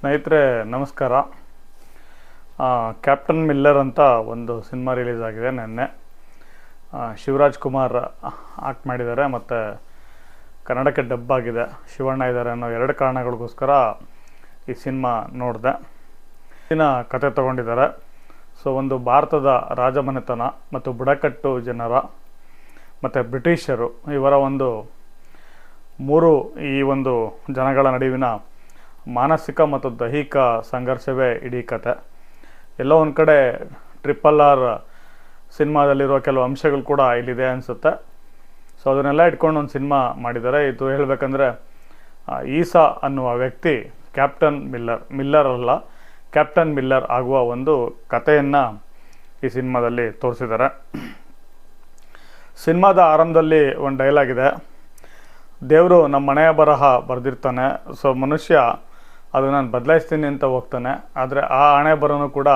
ಸ್ನೇಹಿತರೆ, ನಮಸ್ಕಾರ. Captain Miller ಅಂತ ಒಂದು ಸಿನಿಮಾ ರಿಲೀಸ್ ಆಗಿದೆ ನಿನ್ನೆ. ಶಿವರಾಜ್ ಕುಮಾರ್ ಆಕ್ಟ್ ಮಾಡಿದ್ದಾರೆ ಮತ್ತು ಕನ್ನಡಕ್ಕೆ ಡಬ್ ಆಗಿದೆ. ಶಿವಣ್ಣ ಇದ್ದಾರೆ ಅನ್ನೋ ಎರಡು ಕಾರಣಗಳಿಗೋಸ್ಕರ ಈ ಸಿನಿಮಾ ನೋಡಿದೆ. ದಿನ ಕತೆ ತಗೊಂಡಿದ್ದಾರೆ. ಸೊ, ಒಂದು ಭಾರತದ ರಾಜಮನೆತನ ಮತ್ತು ಬುಡಕಟ್ಟು ಜನರ ಮತ್ತು ಬ್ರಿಟಿಷರು ಇವರ ಒಂದು ಮೂರು ಈ ಒಂದು ಜನಗಳ ನಡುವಿನ ಮಾನಸಿಕ ಮತ್ತು ದೈಹಿಕ ಸಂಘರ್ಷವೇ ಇಡೀ ಕತೆ. ಎಲ್ಲೋ ಒಂದು ಕಡೆ ಟ್ರಿಪಲ್ ಆರ್ ಸಿನಿಮಾದಲ್ಲಿರುವ ಕೆಲವು ಅಂಶಗಳು ಕೂಡ ಇಲ್ಲಿದೆ ಅನಿಸುತ್ತೆ. ಸೊ ಅದನ್ನೆಲ್ಲ ಇಟ್ಕೊಂಡು ಒಂದು ಸಿನಿಮಾ ಮಾಡಿದ್ದಾರೆ. ಇದು ಹೇಳಬೇಕಂದ್ರೆ ಈಸಾ ಅನ್ನುವ ವ್ಯಕ್ತಿ ಕ್ಯಾಪ್ಟನ್ ಮಿಲ್ಲರ್ ಮಿಲ್ಲರ್ ಅಲ್ಲ, ಕ್ಯಾಪ್ಟನ್ ಮಿಲ್ಲರ್ ಆಗುವ ಒಂದು ಕಥೆಯನ್ನು ಈ ಸಿನಿಮಾದಲ್ಲಿ ತೋರಿಸಿದ್ದಾರೆ. ಸಿನಿಮಾದ ಆರಂಭದಲ್ಲಿ ಒಂದು ಡೈಲಾಗ್ ಇದೆ. ದೇವರು ನಮ್ಮ ಮನೆಯ ಬರಹ ಬರೆದಿರ್ತಾನೆ. ಸೊ ಮನುಷ್ಯ ಅದು ನಾನು ಬದಲಾಯಿಸ್ತೀನಿ ಅಂತ ಹೋಗ್ತಾನೆ, ಆದರೆ ಆ ಹಣೆ ಬರೋನು ಕೂಡ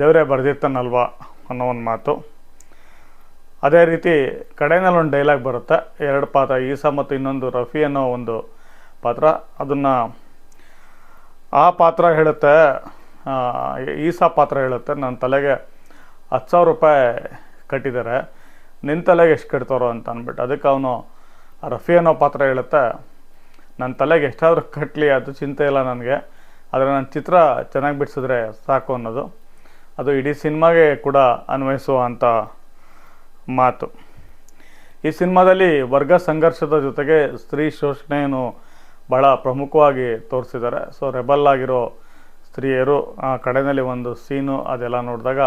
ದೇವರೇ ಬರೆದಿರ್ತಾನಲ್ವಾ ಅನ್ನೋ ಒಂದು ಮಾತು. ಅದೇ ರೀತಿ ಕಡೆಯಲ್ಲಿ ಒಂದು ಡೈಲಾಗ್ ಬರುತ್ತೆ, ಎರಡು ಪಾತ್ರ ಈಸಾ ಮತ್ತು ಇನ್ನೊಂದು ರಫಿ ಅನ್ನೋ ಒಂದು ಪಾತ್ರ. ಅದನ್ನು ಆ ಪಾತ್ರ ಹೇಳುತ್ತೆ ಈಸಾ ಪಾತ್ರ ಹೇಳುತ್ತೆ ನನ್ನ ತಲೆಗೆ ಹತ್ತು ಸಾವಿರ ರೂಪಾಯಿ ಕಟ್ಟಿದ್ದಾರೆ ನಿನ್ನ ತಲೆಗೆ ಎಷ್ಟು ಕಟ್ತಾರೋ ಅಂತ ಅಂದ್ಬಿಟ್ಟು. ಅದಕ್ಕೆ ಅವನು ರಫಿ ಅನ್ನೋ ಪಾತ್ರ ಹೇಳುತ್ತೆ ನನ್ನ ತಲೆಗೆ ಎಷ್ಟಾದರೂ ಕಟ್ಟಲಿ ಅದು ಚಿಂತೆ ಇಲ್ಲ ನನಗೆ. ಆದರೆ ನನ್ನ ಚಿತ್ರ ಚೆನ್ನಾಗಿ ಬಿಡಿಸಿದ್ರೆ ಸಾಕು ಅನ್ನೋದು. ಅದು ಇಡೀ ಸಿನಿಮಾಗೆ ಕೂಡ ಅನ್ವಯಿಸುವಂಥ ಮಾತು. ಈ ಸಿನಿಮಾದಲ್ಲಿ ವರ್ಗ ಸಂಘರ್ಷದ ಜೊತೆಗೆ ಸ್ತ್ರೀ ಶೋಷಣೆಯನ್ನು ಭಾಳ ಪ್ರಮುಖವಾಗಿ ತೋರಿಸಿದ್ದಾರೆ. ಸೊ, ರೆಬಲ್ ಆಗಿರೋ ಸ್ತ್ರೀಯರು ಕಡೆಯಲ್ಲಿ ಒಂದು ಸೀನು ಅದೆಲ್ಲ ನೋಡಿದಾಗ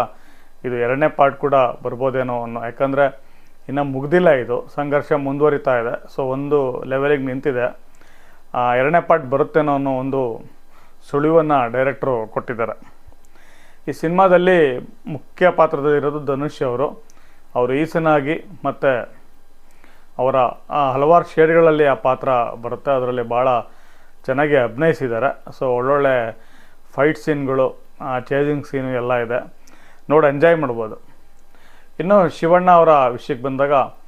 ಇದು ಎರಡನೇ ಪಾರ್ಟ್ ಕೂಡ ಬರ್ಬೋದೇನೋ ಅನ್ನೋ, ಯಾಕಂದರೆ ಇನ್ನೂ ಮುಗ್ದಿಲ್ಲ ಇದು. ಸಂಘರ್ಷ ಮುಂದುವರಿತಾ ಇದೆ. ಸೊ, ಒಂದು ಲೆವೆಲಿಗೆ ನಿಂತಿದೆ. ಎರಡನೇ ಪಾರ್ಟ್ ಬರುತ್ತೇನೋ ಅನ್ನೋ ಒಂದು ಸುಳಿವನ್ನು ಡೈರೆಕ್ಟ್ರು ಕೊಟ್ಟಿದ್ದಾರೆ. ಈ ಸಿನಿಮಾದಲ್ಲಿ ಮುಖ್ಯ ಪಾತ್ರದಲ್ಲಿರೋದು ಧನುಷ್ ಅವರು. ಅವರು ಈಸನಾಗಿ ಮತ್ತು ಅವರ ಆ, ಹಲವಾರು ಶೇಡ್ಗಳಲ್ಲಿ ಆ ಪಾತ್ರ ಬರುತ್ತೆ. ಅದರಲ್ಲಿ ಭಾಳ ಚೆನ್ನಾಗಿ ಅಭಿನಯಿಸಿದ್ದಾರೆ. ಸೊ ಒಳ್ಳೊಳ್ಳೆ ಫೈಟ್ ಸೀನ್ಗಳು ಚೇಜಿಂಗ್ ಸೀನು ಎಲ್ಲ ಇದೆ. ನೋಡಿ ಎಂಜಾಯ್ ಮಾಡ್ಬೋದು. ಇನ್ನು ಶಿವಣ್ಣ ಅವರ ವಿಷಯಕ್ಕೆ ಬಂದಾಗ ಆ,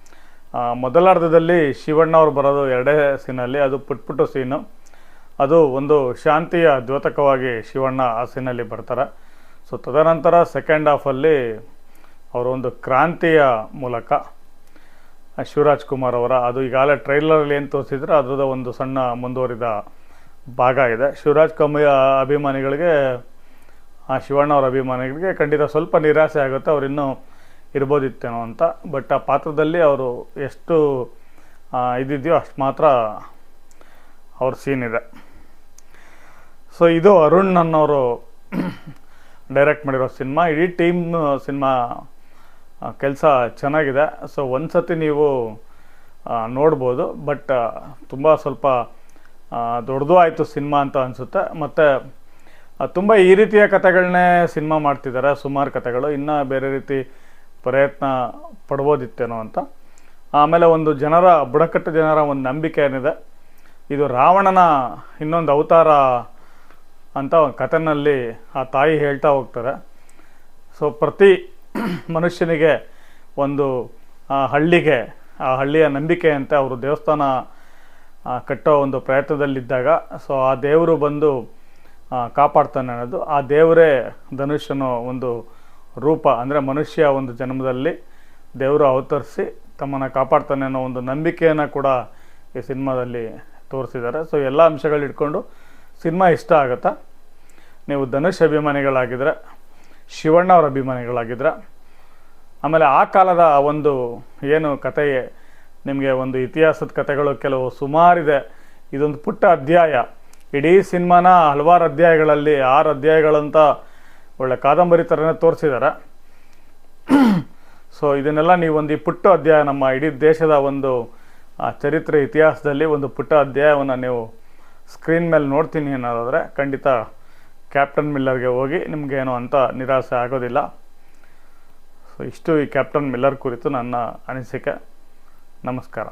ಮೊದಲಾರ್ಧದಲ್ಲಿ ಶಿವಣ್ಣ ಅವರು ಬರೋದು ಎರಡೇ ಸೀನಲ್ಲಿ, ಅದು ಪುಟ್ಪುಟ್ಟು ಸೀನು. ಅದು ಒಂದು ಶಾಂತಿಯ ದ್ಯೋತಕವಾಗಿ ಶಿವಣ್ಣ ಆ ಸೀನಲ್ಲಿ ಬರ್ತಾರೆ. ಸೊ ತದನಂತರ ಸೆಕೆಂಡ್ ಹಾಫಲ್ಲಿ ಅವರು ಒಂದು ಕ್ರಾಂತಿಯ ಮೂಲಕ ಶಿವರಾಜ್ ಕುಮಾರ್ ಅವರ, ಅದು ಈಗಾಗಲೇ ಟ್ರೈಲರಲ್ಲಿ ಏನು ತೋರಿಸಿದ್ರೆ ಅದರದ ಒಂದು ಸಣ್ಣ ಮುಂದುವರಿದ ಭಾಗ ಇದೆ. ಶಿವರಾಜ್ ಕುಮಾರ್ ಅಭಿಮಾನಿಗಳಿಗೆ, ಆ, ಶಿವಣ್ಣ ಅವರ ಅಭಿಮಾನಿಗಳಿಗೆ ಖಂಡಿತ ಸ್ವಲ್ಪ ನಿರಾಸೆ ಆಗುತ್ತೆ. ಅವರಿನ್ನೂ ಇರ್ಬೋದಿತ್ತೇನೋ ಅಂತ. ಬಟ್ ಆ ಪಾತ್ರದಲ್ಲಿ ಅವರು ಎಷ್ಟು ಇದಿದೆಯೋ ಅಷ್ಟು ಮಾತ್ರ ಅವ್ರ ಸೀನ್ ಇದೆ. ಸೊ ಇದು ಅರುಣ್ ಅನ್ನೋರು ಡೈರೆಕ್ಟ್ ಮಾಡಿರೋ ಸಿನಿಮಾ ಇಡೀ ಟೀಮ್ ಸಿನಿಮಾ ಕೆಲಸ ಚೆನ್ನಾಗಿದೆ. ಸೊ ಒಂದು ಸತಿ ನೀವು ನೋಡ್ಬೋದು. ಬಟ್ ತುಂಬ ಸ್ವಲ್ಪ ದೊಡ್ಡದು ಆಯಿತು ಸಿನಿಮಾ ಅಂತ ಅನಿಸುತ್ತೆ. ಮತ್ತು ತುಂಬ ಈ ರೀತಿಯ ಕಥೆಗಳನ್ನೇ ಸಿನಿಮಾ ಮಾಡ್ತಿದ್ದಾರೆ. ಸುಮಾರು ಕಥೆಗಳು. ಇನ್ನೂ ಬೇರೆ ರೀತಿ ಪ್ರಯತ್ನ ಪಡ್ಬೋದಿತ್ತೇನೋ ಅಂತ. ಆಮೇಲೆ ಒಂದು ಜನರ, ಬುಡಕಟ್ಟು ಜನರ ಒಂದು ನಂಬಿಕೆ ಏನಿದೆ. ಇದು ರಾವಣನ ಇನ್ನೊಂದು ಅವತಾರ ಅಂತ ಒಂದು ಕಥೆನಲ್ಲಿ ಆ ತಾಯಿ ಹೇಳ್ತಾ ಹೋಗ್ತಾರೆ. ಸೊ ಪ್ರತಿ ಮನುಷ್ಯನಿಗೆ ಒಂದು ಹಳ್ಳಿಗೆ, ಆ ಹಳ್ಳಿಯ ನಂಬಿಕೆ ಅಂತ ಅವರು ದೇವಸ್ಥಾನ ಕಟ್ಟೋ ಒಂದು ಪ್ರಯತ್ನದಲ್ಲಿದ್ದಾಗ ಸೊ ಆ ದೇವರು ಬಂದು ಕಾಪಾಡ್ತಾನೆ ಅನ್ನೋದು. ಆ ದೇವರೇ ಧನುಷ್ಯನು ಒಂದು ರೂಪ ಅಂದರೆ ಮನುಷ್ಯ ಒಂದು ಜನ್ಮದಲ್ಲಿ ದೇವರು ಅವತರಿಸಿ ತಮ್ಮನ್ನು ಕಾಪಾಡ್ತಾನೆ ಅನ್ನೋ ಒಂದು ನಂಬಿಕೆಯನ್ನು ಕೂಡ ಈ ಸಿನಿಮಾದಲ್ಲಿ ತೋರಿಸಿದ್ದಾರೆ. ಸೊ ಎಲ್ಲ ಅಂಶಗಳು ಇಟ್ಕೊಂಡು ಸಿನಿಮಾ ಇಷ್ಟ ಆಗುತ್ತಾ? ನೀವು ಧನುಷ್ ಅಭಿಮಾನಿಗಳಾಗಿದ್ದರೆ ಶಿವಣ್ಣ ಅವರ ಅಭಿಮಾನಿಗಳಾಗಿದ್ದರೆ ಆಮೇಲೆ ಆ ಕಾಲದ ಒಂದು ಏನು ಕತೆ ನಿಮಗೆ ಒಂದು ಇತಿಹಾಸದ ಕಥೆಗಳು ಕೆಲವು ಸುಮಾರಿದೆ. ಇದೊಂದು ಪುಟ್ಟ ಅಧ್ಯಾಯ. ಇಡೀ ಸಿನಿಮಾನ ಹಲವಾರು ಅಧ್ಯಾಯಗಳಲ್ಲಿ, ಆರು ಅಧ್ಯಾಯಗಳಂತ ಒಳ್ಳೆ ಕಾದಂಬರಿ ಥರನೇ ತೋರಿಸಿದ್ದಾರೆ ಸೊ ಇದನ್ನೆಲ್ಲ ನೀವು ಒಂದು ಈ ಪುಟ್ಟ ಅಧ್ಯಾಯ, ನಮ್ಮ ಇಡೀ ದೇಶದ ಒಂದು ಚರಿತ್ರೆ ಇತಿಹಾಸದಲ್ಲಿ ಒಂದು ಪುಟ್ಟ ಅಧ್ಯಾಯವನ್ನು ನೀವು ಸ್ಕ್ರೀನ್ ಮೇಲೆ ನೋಡ್ತೀನಿ ಅನ್ನೋದಾದರೆ ಖಂಡಿತ ಕ್ಯಾಪ್ಟನ್ ಮಿಲ್ಲರ್ಗೆ ಹೋಗಿ ನಿಮಗೇನು ಅಂತ ನಿರಾಸೆ ಆಗೋದಿಲ್ಲ. ಸೊ ಇಷ್ಟು ಈ ಕ್ಯಾಪ್ಟನ್ ಮಿಲ್ಲರ್ ಕುರಿತು ನನ್ನ ಅನಿಸಿಕೆ. ನಮಸ್ಕಾರ.